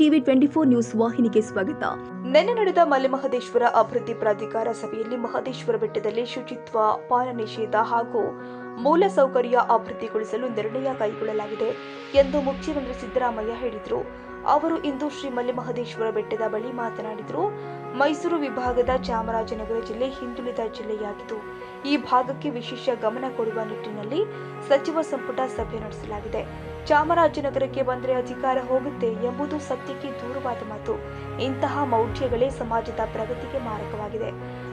TV twenty four news ವಾಹಿನಿಗೆ ಸ್ವಾಗತ. ನಿನ್ನೆ ನಡೆದ ಮಲೆಮಹದೇಶ್ವರ ಅಭಿವೃದ್ಧಿ ಪ್ರಾಧಿಕಾರ ಸಭೆಯಲ್ಲಿ ಮಹದೇಶ್ವರ ಬೆಟ್ಟದಲ್ಲಿ ಶುಚಿತ್ವ ಪಾನ ನಿಷೇಧ ಹಾಗೂ ಮೂಲಸೌಕರ್ಯ ಅಭಿವೃದ್ಧಿಗೊಳಿಸಲು ನಿರ್ಣಯ ಕೈಗೊಳ್ಳಲಾಗಿದೆ ಎಂದು ಮುಖ್ಯಮಂತ್ರಿ ಸಿದ್ದರಾಮಯ್ಯ ಹೇಳಿದರು. ಅವರು ಇಂದು ಶ್ರೀ ಮಲೆಮಹದೇಶ್ವರ ಬೆಟ್ಟದ ಬಳಿ ಮಾತನಾಡಿದರು. ಮೈಸೂರು ವಿಭಾಗದ ಚಾಮರಾಜನಗರ ಜಿಲ್ಲೆ ಹಿಂದುಳಿದ ಜಿಲ್ಲೆಯಾಗಿದ್ದು, ಈ ಭಾಗಕ್ಕೆ ವಿಶೇಷ ಗಮನ ಕೊಡುವ ನಿಟ್ಟಿನಲ್ಲಿ ಸಚಿವ ಸಂಪುಟ ಸಭೆ ನಡೆಸಲಾಗಿದೆ. ಚಾಮರಾಜನಗರಕ್ಕೆ ಬಂದರೆ ಅಧಿಕಾರ ಹೋಗುತ್ತೆ ಎಂಬುದು ಸತ್ಯಕ್ಕೆ ದೂರವಾದ ಮಾತು. ಇಂತಹ ಮೌಢ್ಯಗಳೇ ಸಮಾಜದ ಪ್ರಗತಿಗೆ ಮಾರಕವಾಗಿದೆ.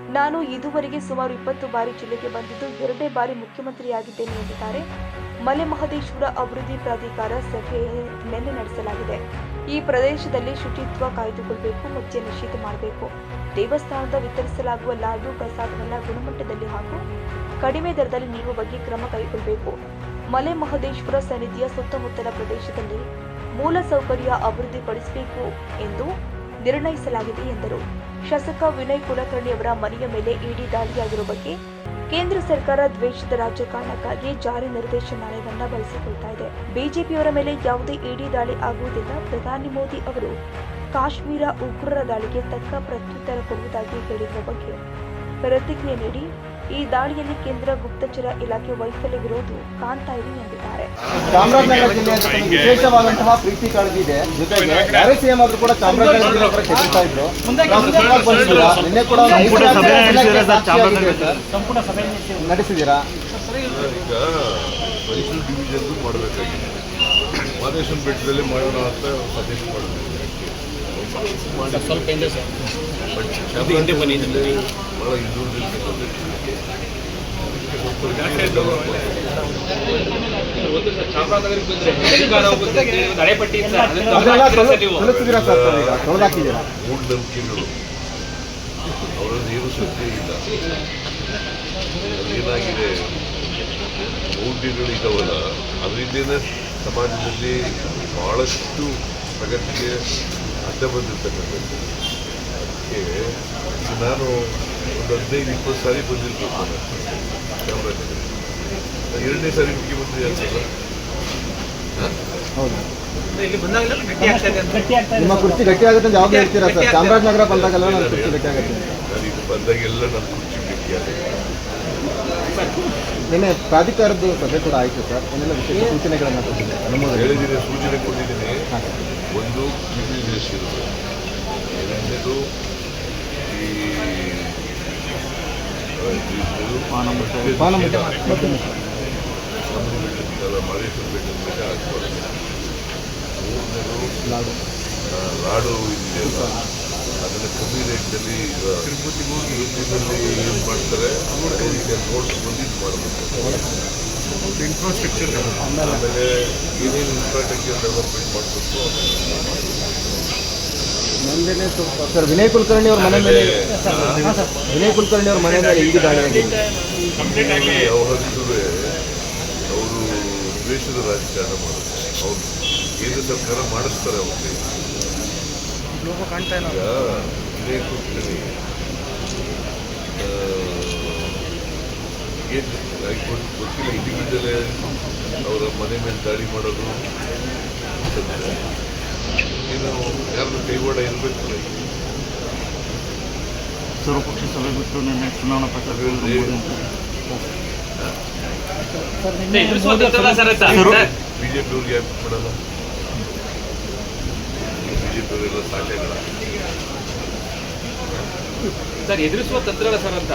ನಾನು ಇದುವರೆಗೆ ಸುಮಾರು ಇಪ್ಪತ್ತು ಬಾರಿ ಜಿಲ್ಲೆಗೆ ಬಂದಿದ್ದು ಎರಡೇ ಬಾರಿ ಮುಖ್ಯಮಂತ್ರಿಯಾಗಿದ್ದೇನೆ ಎಂದಿದ್ದಾರೆ. ಮಲೆ ಮಹದೇಶ್ವರ ಅಭಿವೃದ್ಧಿ ಪ್ರಾಧಿಕಾರ ಸಭೆ ನಿನ್ನೆ ನಡೆಸಲಾಗಿದೆ. ಈ ಪ್ರದೇಶದಲ್ಲಿ ಶುಚಿತ್ವ ಕಾಯ್ದುಕೊಳ್ಬೇಕು ಮದ್ಯ ನಿಷೇಧ ಮಾಡಬೇಕು. ದೇವಸ್ಥಾನದ ವಿತರಿಸಲಾಗುವ ಲಾಡು ಪ್ರಸಾದವನ್ನು ಗುಣಮಟ್ಟದಲ್ಲಿ ಹಾಗೂ ಕಡಿಮೆ ದರದಲ್ಲಿ ನೀಡುವ ಬಗ್ಗೆ ಕ್ರಮ ಕೈಗೊಳ್ಳಬೇಕು ಮಲೆ ಮಹದೇಶ್ವರ ಸನ್ನಿಧಿಯ ಸುತ್ತಮುತ್ತಲ ಪ್ರದೇಶದಲ್ಲಿ ಮೂಲಸೌಕರ್ಯ ಅಭಿವೃದ್ಧಿಪಡಿಸಬೇಕು ಎಂದು ನಿರ್ಣಯಿಸಲಾಗಿದೆ ಎಂದರು. ಶಾಸಕ ವಿನಯ್ ಕುಲಕರ್ಣಿ ಅವರ ಮನೆಯ ಮೇಲೆ ಇಡಿ ದಾಳಿಯಾಗಿರುವ ಬಗ್ಗೆ ಕೇಂದ್ರ ಸರ್ಕಾರ ದ್ವೇಷದ ರಾಜಕಾರಣಕ್ಕಾಗಿ ಜಾರಿ ನಿರ್ದೇಶನಾಲಯವನ್ನ ಬಳಸಿಕೊಳ್ತಾ ಇದೆ. ಬಿಜೆಪಿಯವರ ಮೇಲೆ ಯಾವುದೇ ಇಡಿ ದಾಳಿ ಆಗುವುದಿಲ್ಲ. ಪ್ರಧಾನಿ ಮೋದಿ ಅವರು ಕಾಶ್ಮೀರ ಉಗ್ರರ ದಾಳಿಗೆ ತಕ್ಕ ಪ್ರತ್ಯುತ್ತರ ಕೊಡುವುದಾಗಿ ಹೇಳಿರುವ ಬಗ್ಗೆ ಪ್ರತಿಕ್ರಿಯೆ ನೀಡಿ ಈ ದಾಳಿಯಲ್ಲಿ ಕೇಂದ್ರ ಗುಪ್ತಚರ ಇಲಾಖೆ ವೈಫಲ್ಯವಿರುವುದು ಕಾಣ್ತಾ ಇದೆ ಎಂದಿದ್ದಾರೆ. ಚಾಮರಾಜನಗರ ಜಿಲ್ಲೆ ವಿಶೇಷವಾದಂತಹ ಪ್ರೀತಿ ಕಾಳಜಿ ಇದೆ ಜೊತೆಗೆ ಯಾರೇ ಸಿಎಂ ಆದ್ರೂ ಕೂಡ ಚಾಮರಾಜನಗರ ಜಿಲ್ಲೆ ಹತ್ರ ಚರ್ಚಿಸ್ತಾ ಇದ್ರು. ನಿನ್ನೆ ಕೂಡ ನಡೆಸಿದ್ದೀರಾ? ಈಗ ಮೈಸೂರು ಮಾಡಬೇಕಾಗಿದೆ. ಬೆಟ್ಟದಲ್ಲಿ ಮಾಡೋಣ ಅಂತ ಮಾಡಿದೆ ಸ್ವಲ್ಪ ಮೂಢನಂಬಿಕೆಗಳು ಅವರಲ್ಲಿ ಏನು ಸತ್ಯ ಇಲ್ಲ ಅದೇನಾಗಿದೆ ಮೌಢ್ಯಗಳಿದ್ದಾವಲ್ಲ ಅದರಿಂದನೇ ಸಮಾಜದಲ್ಲಿ ಬಹಳಷ್ಟು ಪ್ರಗತಿಗೆ ಅಡ್ಡ ಬಂದಿರ್ತಕ್ಕಂಥದ್ದು ಅದಕ್ಕೆ ನಾನು ಒಂದು ಹದಿನೈದು ಇಪ್ಪತ್ತು ಸಾರಿ ಬಂದಿರಬೇಕು ಎರಡನೇ ಸಾರಿ ಮುಖ್ಯಮಂತ್ರಿ ಆಗ್ತಾ ನಿಮ್ಮ ಕುರ್ಚಿ ಗಟ್ಟಿ ಆಗುತ್ತೆ ಅಂತ ಯಾವಾಗ ಹೇಳ್ತೀರಾ ಸರ್? ಚಾಮರಾಜನಗರ ಬಂದಾಗೆಲ್ಲ ನನ್ನ ಕುರ್ಚಿ ಗಟ್ಟಿ ಆಗುತ್ತೆ. ನಾನು ಇದು ಬಂದಾಗೆಲ್ಲ ನನ್ನ ಕುರ್ಚಿ ಗಟ್ಟಿಯಾಗಿದೆ ನಿನ್ನೆ ಪ್ರಾಧಿಕಾರದ ಸಭೆ ಕೂಡ ಆಯಿತು ಸರ್. ಏನೆಲ್ಲ ವಿಶೇಷ ಸೂಚನೆಗಳನ್ನು ಕೊಟ್ಟಿದ್ದೆ ಅನುಮೋದನೆ ಹೇಳಿದ್ದೀನಿ ಸೂಚನೆ ಕೊಟ್ಟಿದ್ದೀನಿ. ಒಂದು ಕಿವಿ ಇರೋದು ಎರಡನೇದು ಈ ಆ, ಇದು ಮದ್ಯದ ಪಾನ ನಿಷೇಧ. ಮತ್ತೆ ನಮ್ಮದು ಬೆಟ್ಟದ ಮಾದೇಶ್ವರ ಬೆಟ್ಟದ ಮೇಲೆ ಹಾಕ್ಬಾರ್ದು ಮೂರನೇದು ಲಾಡು. ಲಾಡು ಇದೆಯಲ್ಲ ಅದನ್ನು ಕಮ್ಮಿ ರೇಟಲ್ಲಿ ಈಗ ತಿರುಪತಿನಲ್ಲಿ ಏನು ಮಾಡ್ತಾರೆ. ಈಗ ನೋಡ್ಕೊಂಡು ಬಂದು ಇದು ಮಾಡಬೇಕು ಇನ್ಫ್ರಾಸ್ಟ್ರಕ್ಚರ್ ಆಮೇಲೆ ಏನೇನು ಇನ್ಫ್ರಾಸ್ಟ್ರಕ್ಚರ್ ಡೆವಲಪ್ಮೆಂಟ್ ಮಾಡಬೇಕು ನಂದೇನೆ ಸ್ವಲ್ಪ. ಸರ್ ವಿನಯ್ ಕುಲಕರ್ಣಿ ಅವ್ರ ಮನೆ ಮೇಲೆ ವಿನಯ್ ಕುಲಕರ್ಣಿ ಅವ್ರ ಮನೆ ಮೇಲೆ ಇಲ್ಲಿ ದಾಳಿ ಆಗಿದೆ. ಅವರು ದ್ವೇಷದ ರಾಜಕಾರಣ ಮಾಡೋದು ಅವರು ಕೇಂದ್ರ ಸರ್ಕಾರ ಮಾಡಿಸ್ತಾರೆ ಅವ್ರಿಗೆ. ಈಗ ವಿನಯ್ ಕುಲಕರ್ಣಿ ಏನು ಗೊತ್ತಿಲ್ಲ. ಇಂಡಿವಿಜುವಲ್ ಅವರ ಮನೆ ಮೇಲೆ ದಾಳಿ ಮಾಡೋದು. ಯಾರು ಏನು ಬಿಟ್ಟು ಸರ್ವಪಕ್ಷ ಸಭೆ ಬಿಟ್ಟು ನಿನ್ನೆ ಚುನಾವಣಾ ಪ್ರಚಾರ ಬಿಜೆಪಿ ಅವ್ರಿಗೆ ಯಾಕೆ ಮಾಡಲ್ಲ ಬಿಜೆಪಿ ಅವರೆಲ್ಲ ಸಾಕೆಗಳ ಸರ್ ಎದುರಿಸುವ ತಂತ್ರಗಳ ಸರ್ ಅಂತ.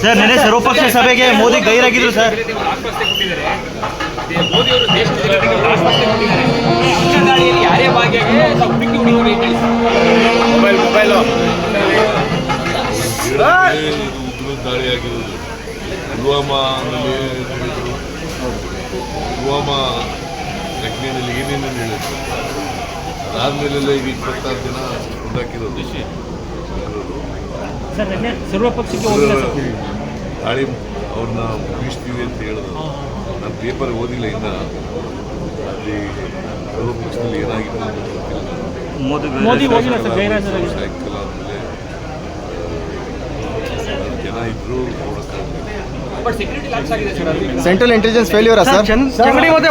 ಸರ್ ನಿನ್ನೆ ಸರ್ವಪಕ್ಷ ಸಭೆಗೆ ಮೋದಿ ಗೈರಾಗಿದ್ರು ಸರ್. ಮೋದಿ ಅವರು ದೇಶದ ಜನತೆಗೆ ದಾಳಿಯಲ್ಲಿ ಯಾರೇ ಭಾಗಿಯಾಗಿ ನಾವು ಹುಡುಕಿ ಹುಡುಕಿ ಅಂತ ಮೊಬೈಲ್ ಉಗ್ರ ಪುಲ್ವಾಮಾನಲ್ಲಿ ಪುಲ್ವಾಮಾ ಘಟನೆಯಲ್ಲಿ ಏನೇನು ಹೇಳಿದ್ರು? ಅದಾದ್ಮೇಲೆಲ್ಲ ಈಗ ಇಪ್ಪತ್ತಾರು ದಿನ ಉಂಟಾಕಿರೋ ಇರೋದು. ಸರ್ ನೆನ್ನೆ ಸರ್ವಪಕ್ಷಕ್ಕೆ ಅವ್ರನ್ನ ಮುಗಿಸ್ತೀವಿ ಅಂತ ಹೇಳಿದ್ರು. ನಾನು ಪೇಪರ್ ಓದಿಲ್ಲ ಇನ್ನ. ಅಲ್ಲಿ ಸರ್ವ ಪಕ್ಷದಲ್ಲಿ ಏನಾಗಿತ್ತು ಅಂತ ಗೊತ್ತಿಲ್ಲ. ಮೋದಿ ಹೋಗಿಲ್ಲ ಸರ್ ಗೈರಾಜರಾಗಿ ಸಾಯಂಕಾಲ ಆದಮೇಲೆ ಜನ ಸರ್ ಸೆಂಟ್ರಲ್ ಇಂಟೆಲಿಜೆನ್ಸ್ ಫೇಲ್ಯೂರಾ ಸರ್ ಚಂಗಡಿ ಮತ್ತೆ